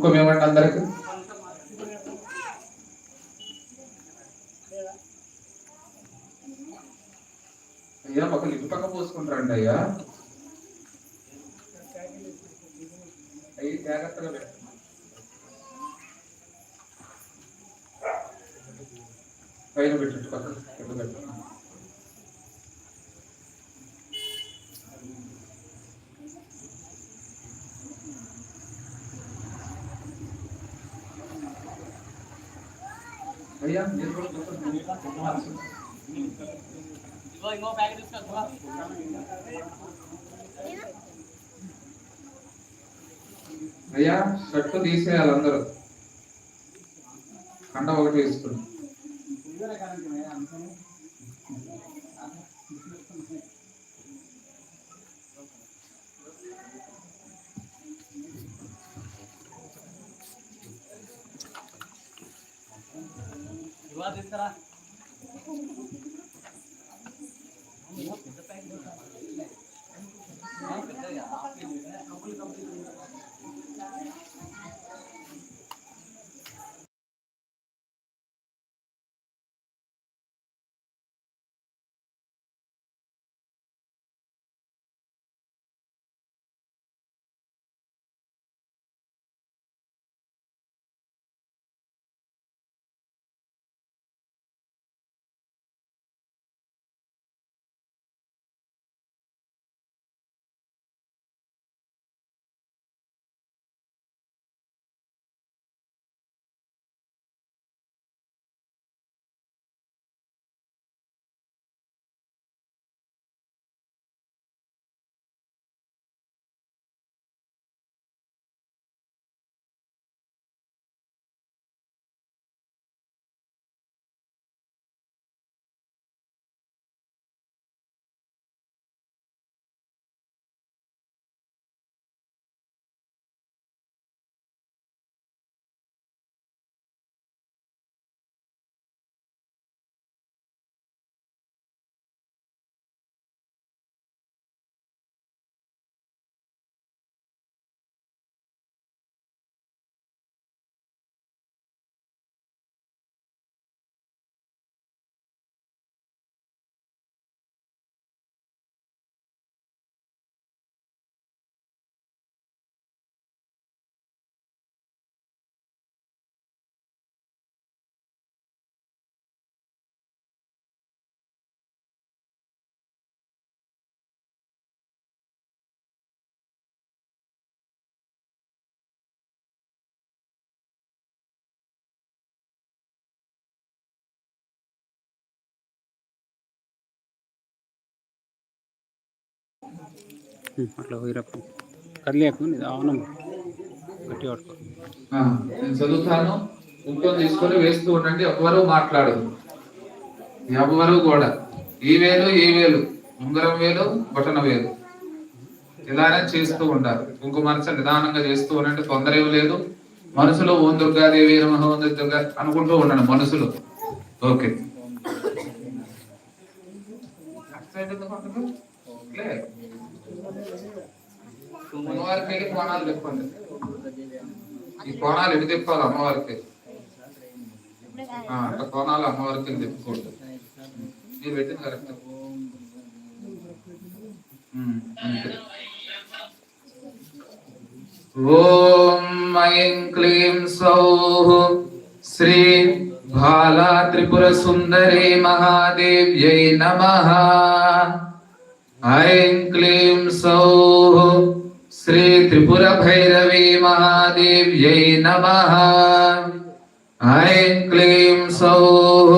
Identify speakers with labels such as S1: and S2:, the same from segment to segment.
S1: కుంకుమ ఇవ్వండి అందరికి? అయ్యా ఒక లింక్ పక్క పోసుకుంటారండి అయ్యా. అయ్యి జాగ్రత్తగా పెట్టండి పైన పెట్టండి పక్కన కింద పెట్టండి అయ్యా మీరు తీసేయాలి అందరూ. కండ ఒకటి వేసుకోండి. Pode.
S2: అట్లా పోయిరప్పు కదిలేకు అవును గట్టి పట్టుకో.
S1: నేను చదువుతాను. కుంకుమ తీసుకొని వేస్తూ ఉండండి ఎవ్వరూ మాట్లాడదు ఎవ్వరు కూడా. ఈ వేలు ఈ వేలు. ఉంగరం వేలు బొటన వేలు. ఇలానే చేస్తూ ఉండాలి. కుంకుమార్చ నిదానంగా చేస్తూ ఉండండి తొందర ఏమి లేదు. మనసులో ఓం దుర్గాదేవి నమః ఓం దుర్గా అనుకుంటూ ఉండండి మనసులో. ఓకే. ఎందుకు. అమ్మవారికి వెళ్ళి కోణాలు తిప్పండి ఈ కోణాలు ఎటు తిప్పాలి అమ్మవారికి? అట్లా కోణాలు అమ్మవారికి వెళ్ళి తిప్పుకోండి. మీరు పెట్టింది కరెక్ట్ ఓం ఐం క్లీం సౌః శ్రీ బాలా త్రిపుర సుందరి మహాదేవ్యై నమః. ఐం క్లీం సౌః శ్రీ త్రిపుర భైరవి మహాదేవ్యై నమః. ఐం క్లీం సౌః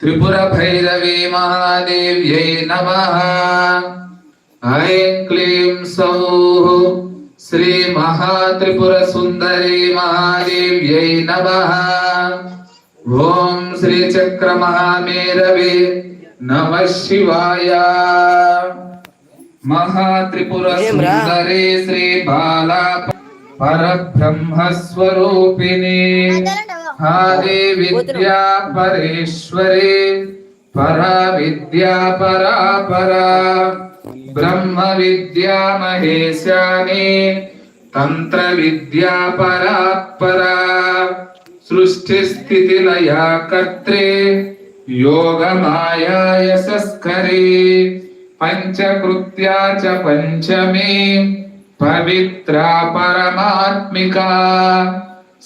S1: త్రిపుర భైరవి మహాదేవ్యై నమః. ఐం క్లీం సౌః శ్రీ మహాత్రిపుర సుందరి మహాదేవ్యై నమ శివాయ మహాత్రిపుర సుందరే శ్రీ బాలా పరబ్రహ్మ స్వరూపిణి ఆది విద్యా పరేశ్వరే పరా విద్యా పరా పరా బ్రహ్మ విద్యా మహేశాని తంత్ర విద్యా పరా పరా సృష్టి స్థితి లయా కర్త్రే యోగ మాయా యశస్కరే పంచకృత్యా చ పంచమే పవిత్రా పరమాత్మికా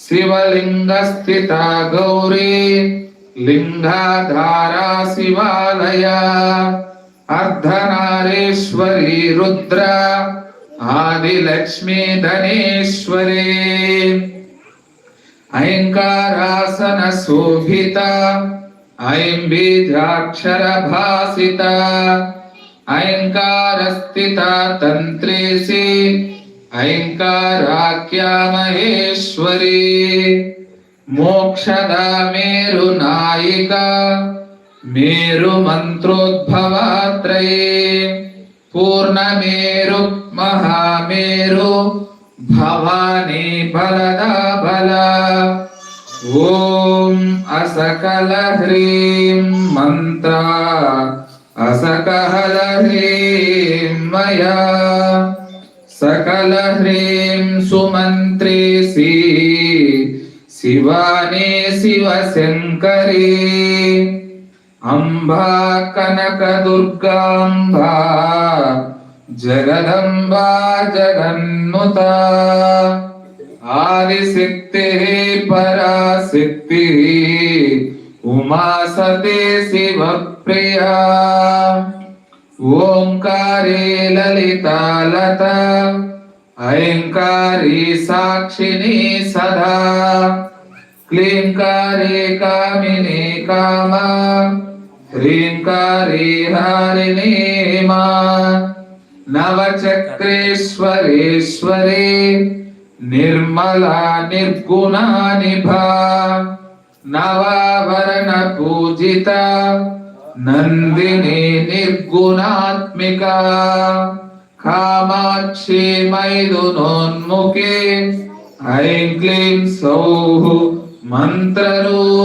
S1: శివలింగ స్థిత గౌరీ లింగాధారా శివాలయ అర్ధనారేశ్వరి రుద్ర ఆదిలక్ష్మీ ధనేశ్వరి ఐంకారాసన శోభిత ఐం బీజాక్షర భాసిత ఐంకారస్థిత తంత్రేసి ఐంకారాఖ్యా మహేశ్వరి మోక్షదా మేరు నాయిక మేరు మంత్రోద్భవాత్రయే అసకల హ్రీం మంత్ర అసకహల హ్రీం మయా సకల హ్రీం సుమంత్రేసి శివానే శివశంకరీ అంబా కనక దుర్గాంబా జగదంబా జగన్నుత ఆదిశక్తి పరాశక్తి ఉమా సతే శివ ప్రియా ఓంకారే లలితాలత ఐంకారీ సాక్షిణి సదా. క్లీంకారే కామిని కామ హ్రీంకారే హారిణి మా. నవచక్రేశ్వరేశ్వరే నిర్మలా నిర్గుణా నవాభరణ పూజిత నందిని నిర్గుణాత్మిక కామాక్షి మైదునోన్ముఖే ఐం క్లీం సౌః మంత్రరూపిణి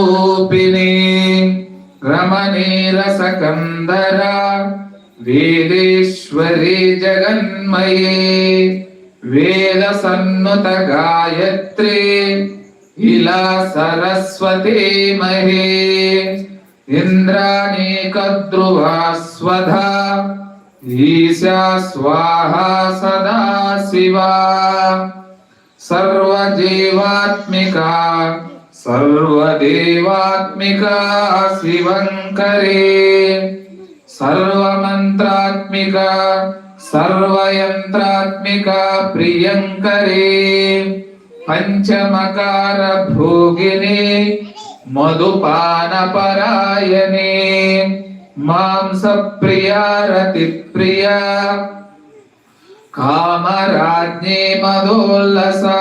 S1: రమణీ రసకందర వేదేశ్వరి జగన్మయే. వేద సన్నుత గాయత్రి ఇలా సరస్వతి మహే. ఇంద్రాణి కద్రువా స్వధా ఈశా స్వాహ సదా శివా. సర్వజీవాత్మికా సర్వదేవాత్మికా శివంకరే. సర్వమంత్రాత్మికా సర్వయంత్రాత్మికా ప్రియంకరే పంచమకార భోగిని మధుపానపరాయణే మాంస ప్రియా రతి ప్రియా కామరాజ్ఞే మదోల్లసా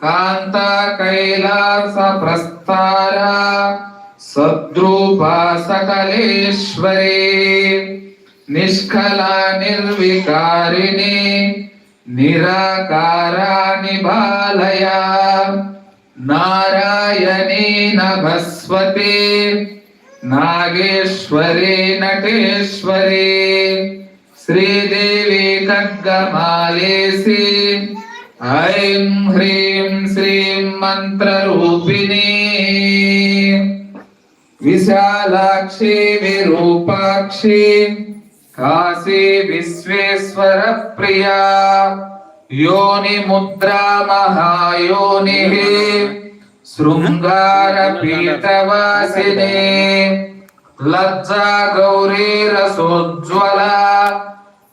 S1: కాంత కైలాస ప్రస్తార సద్రూపా సకలేశ్వరి నిష్కలా నిర్వికారిణి నిరాకారాని బాలయ నారాయణీ నభస్వతి నాగేశ్వరి నటేశ్వరి శ్రీదేవి ఖడ్గమాలేసి ఐం హ్రీం శ్రీం మంత్రరూపిణి. విశాలాక్షి విరూపాక్షి. కాశీ విశ్వేశ్వర ప్రియా యోని ముద్రా మహాయోని. శృంగార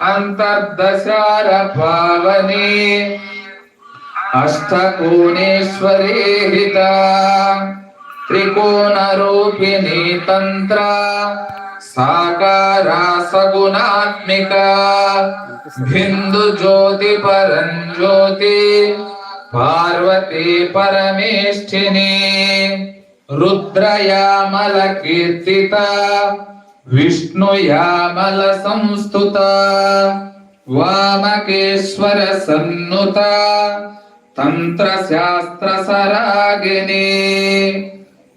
S1: అంతర్దశార పావనే అష్టకోణేశ్వరీ హిత త్రికోణ రూపిణి తంత్ర సాకారా సగుణాత్మిక బిందు జ్యోతి పరం జ్యోతి పార్వతీ పరమేష్ఠిని రుద్రయామల కీర్తిత विष्णुयामल संस्तुता वामकेश्वरसन्नुता सन्नुता तन्त्रशास्त्रसरागिणी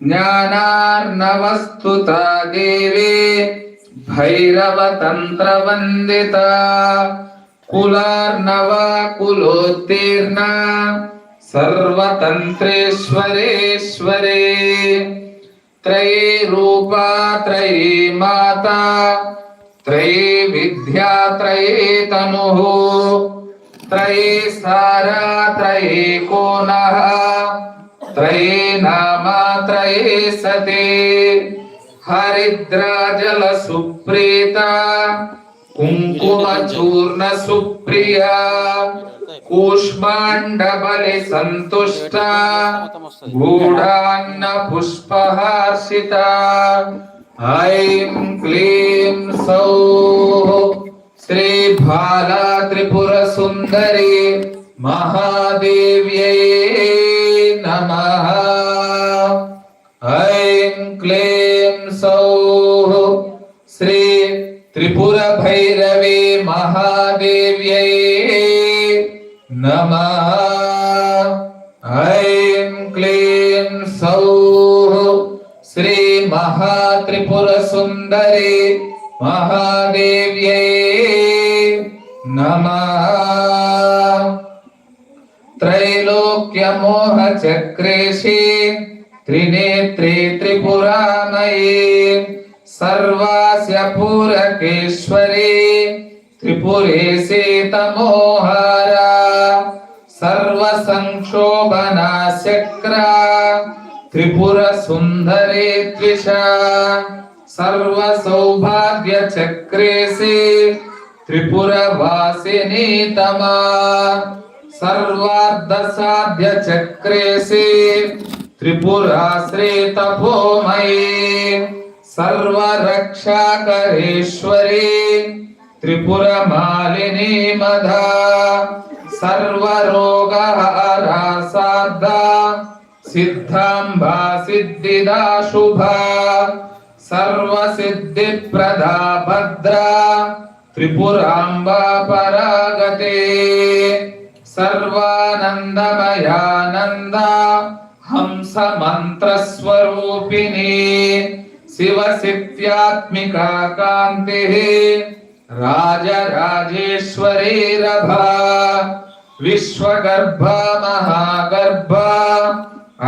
S1: ज्ञानार्णवस्तुता देवी भैरवतन्त्रवन्दिता कुलार्णवा कुलोत्तीर्णा सर्वतन्त्रेश्वरेश्वरे त्रयी रूपा त्रयी माता त्रयी विद्या त्रयी तनुः त्रयी सारा त्रयी कोणः त्रयी नाम त्रयी सती चूर्ण सुप्रिया కూష్మాండబలి సంతుష్ట గూఢాన్న పుష్పహర్షిత. ఐం క్లీం సౌ శ్రీ బాలా త్రిపుర సుందరి మహాదేవ్యై నమ. ఐం క్లీం సుందరి మహాదేవ్యై నమః त्रैलोक्यमोह चक्रेशे त्रिनेत्रे त्रिपुरामये सर्वास्य पूरकेश्वरे त्रिपुरे सेतमोहारा सर्वसंक्षोभनाशक्रा त्रिपुरसुन्दरे సర్వ సౌభాగ్య చక్రేసి త్రిపురవాసిని తమా సర్వార్థ సాధ్య చక్రేసి త్రిపురాశ్రిత భూమయి సర్వరక్షాకరేశ్వరి త్రిపురమాలిని మధ సర్వరోగ సార్థ సిద్ధాంబా సిద్ధిదా శుభ सर्वसिद्धिप्रदा भद्रा त्रिपुराम्बा परागते सर्वानन्दमयानन्दा हंस मन्त्रस्वरूपिणी शिवसिद्ध्यात्मिका कान्तिः राजराजेश्वरी रभा विश्वगर्भा महागर्भा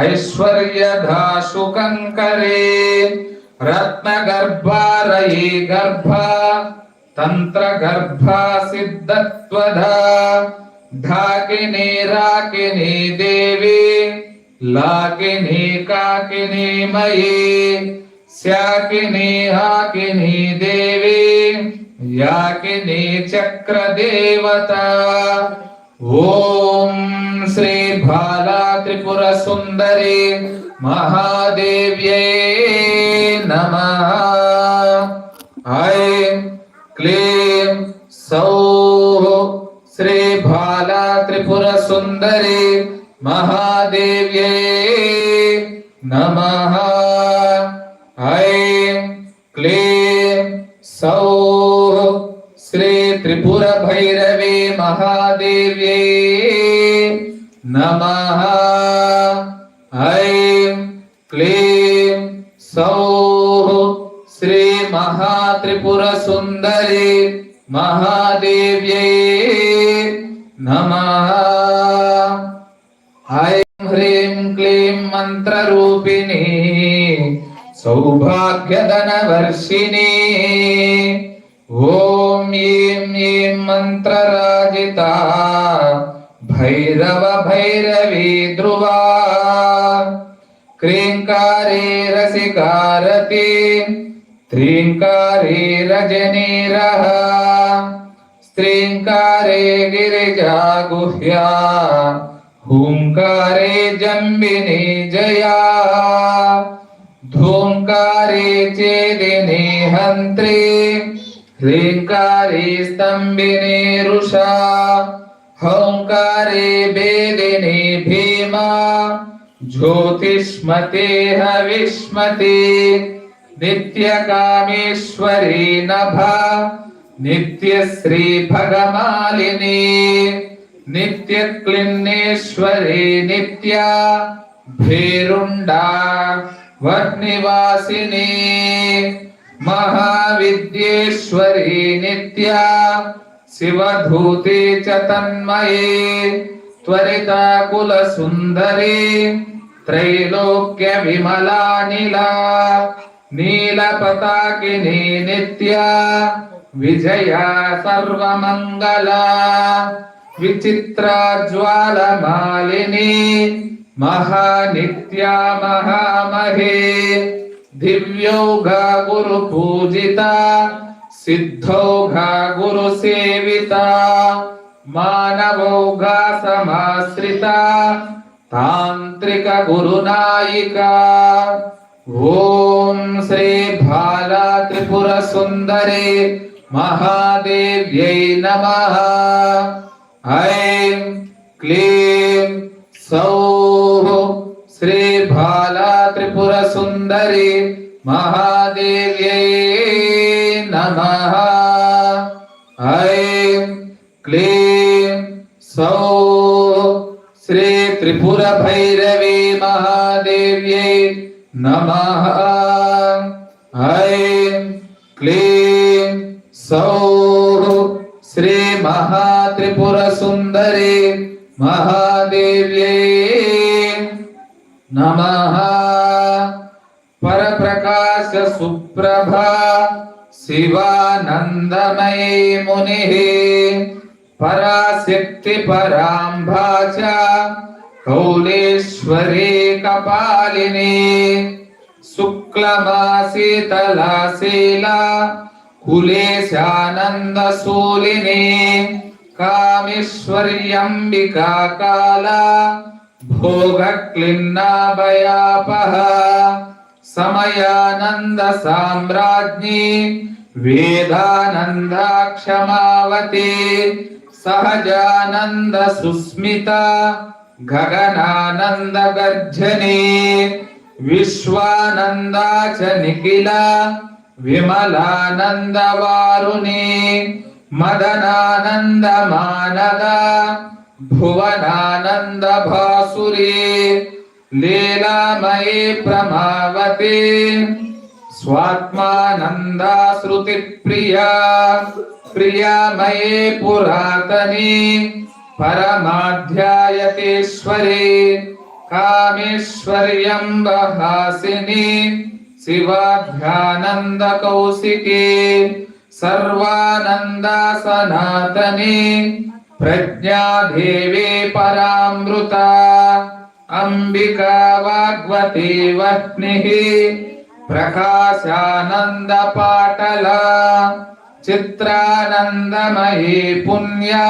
S1: ऐश्वर्यधाशु कङ्करे रत्नगर्भारयी गर्भा तन्त्रगर्भा सिद्धत्वधा ढाकिनी राकिनी देवी लाकिनी काकिनी मयी स्याकिनी हाकिनी देवी याकिनी चक्रदेवता ॐ श्री बाला त्रिपुर सुन्दरी महादेव्यै नमः। ऐं क्लीं सौः श्रीभाला त्रिपुरसुन्दरी महादेव्यै नमः। ऐं क्लीं सौः नमः। సౌ శ్రీ మహాత్రిపుర సుందరి మహాదేవ్యై నమః. ఐం హ్రీం క్లీం మంత్రరూపిణి సౌభాగ్యధనవర్షిణి. ఓం ఏం ఏం మంత్రరాజిత భైరవ భైరవీ ధ్రువా. त्रीङ्कारे रसिकारति त्रीङ्कारे रजनीरः स्त्रीङ्कारे गिरिजा गुह्या हुंकारे जम्बिनी जया धूमकारे चेदिनी हंत्रे ह्रीङ्कारे स्तम्भिनी रुषा हुंकारे वेदिनी भीमा ज्योतिष्मते हविष्मते, नित्यकामेश्वरी नभ, नित्यश्रीभगमालिनी, नित्यक्लिन्नेश्वरी नित्या, भेरुण्डा वर्णिवासिनी महाविद्येश्वरी नित्या, शिवधूते च तन्मये, त्वरिताकुलसुन्दरी त्रैलोक्य विमला नीला नील पताकिनी नित्या, विजया सर्वमङ्गला विचित्रा ज्वालमालिनी महानित्या महामहे दिव्योगा गुरु पूजिता सिद्धोगा गुरु सेविता मानवोगा समाश्रिता సిద్ధౌఘ గురు సేవిత మానవౌఘ సమాశ్రిత తాంత్రిక గురునాయిక ఓం శ్రీ బాలా త్రిపుర సుందరి మహాదేవ్యై నమః ఐం క్లీం సౌః శ్రీ బాలా త్రిపుర సుందరి మహాదేవ్యై నమః ఐం క్లీం సౌః శ్రీ త్రిపుర భైరవీ మహాదేవ్యై నమః ఐం క్లీం సౌః శ్రీ మహాత్రిపుర సుందరి మహాదేవ్యై నమః పరప్రకాశ కౌలేశ్వరే కపాలినే ముని పరాశక్తి పరాంభా చ కామేశ్వర్యంబికా కాల భోగక్లిన్నాభయాపహ సమయానంద సామ్రాజ్ఞి వేదానంద క్షమావతి సహజానంద సుస్మిత గగనానంద గర్జని విశ్వానందా చ నిఖిల విమలానంద వారుని మదనానంద మానద భువనానంద భాసురి లీలామయీ ప్రమావతి స్వాత్మానందా కామేశ్వర్యంబహాసిని శివాధ్యానంద కౌశికి సర్వానందా సనాతని ప్రజ్ఞాదేవి పరామృత అంబికా వాగ్వతి వహ్ని ప్రకాశానంద పాటల చిత్రానందమయీ పుణ్యా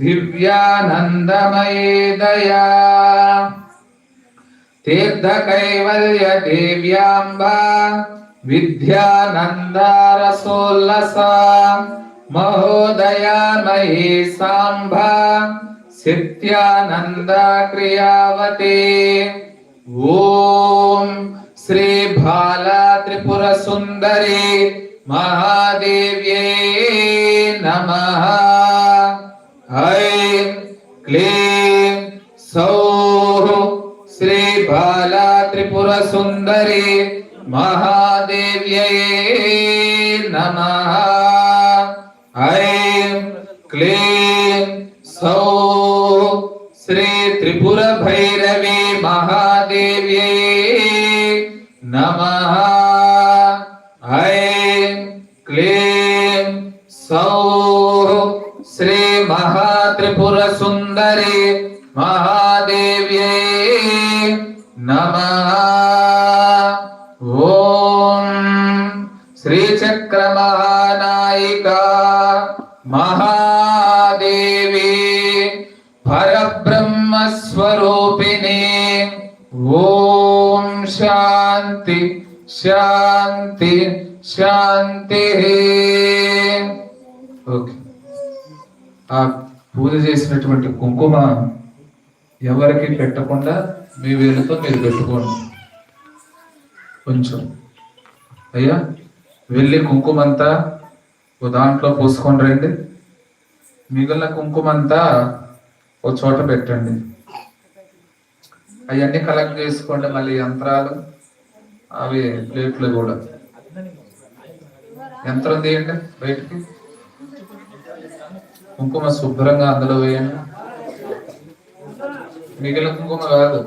S1: దివ్యానందమయీ దయా తీర్థ కైవల్య దేవ్యాంబ విద్యానందారసోల్లస మహోదయామయీ సాంబ సిత్యానంద క్రియావతి ఓం శ్రీ బాలా ఐం క్లీం సౌః శ్రీ బాలా త్రిపుర సుందరి మహాదేవ్యై నమః ఐం క్లీం సౌః శ్రీ త్రిపుర భైరవి మహాదేవ్యై నమః ఐం మహాత్రిపుర సుందరి మహాదేవ్యై నమః. ఓం శ్రీచక్రమహానాయికా మహాదేవి పరబ్రహ్మస్వరూపిణి. ఓం శాంతి శాంతి శాంతి. ఓకే. ఆ పూజ చేసినటువంటి కుంకుమ ఎవరికి పెట్టకుండా మీ వేలుతో మీరు పెట్టుకోండి. కొంచెం. అయ్యా వెళ్ళి కుంకుమంతా ఓ దాంట్లో పోసుకొని రండి. మిగిలిన కుంకుమంతా ఓ చోట పెట్టండి. అవన్నీ కలెక్ట్ చేసుకోండి మళ్ళీ యంత్రాలు అవి ప్లేట్లు కూడా. యంత్రం తీయండి బయటికి. కుంకుమ శుభ్రంగా అందులో వేయండి మిగిలిన కుంకుమ కాదు.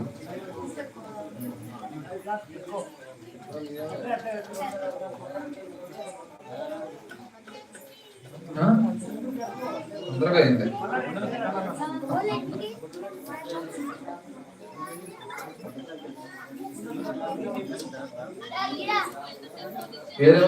S1: తొందరగా అయింది. ఏదో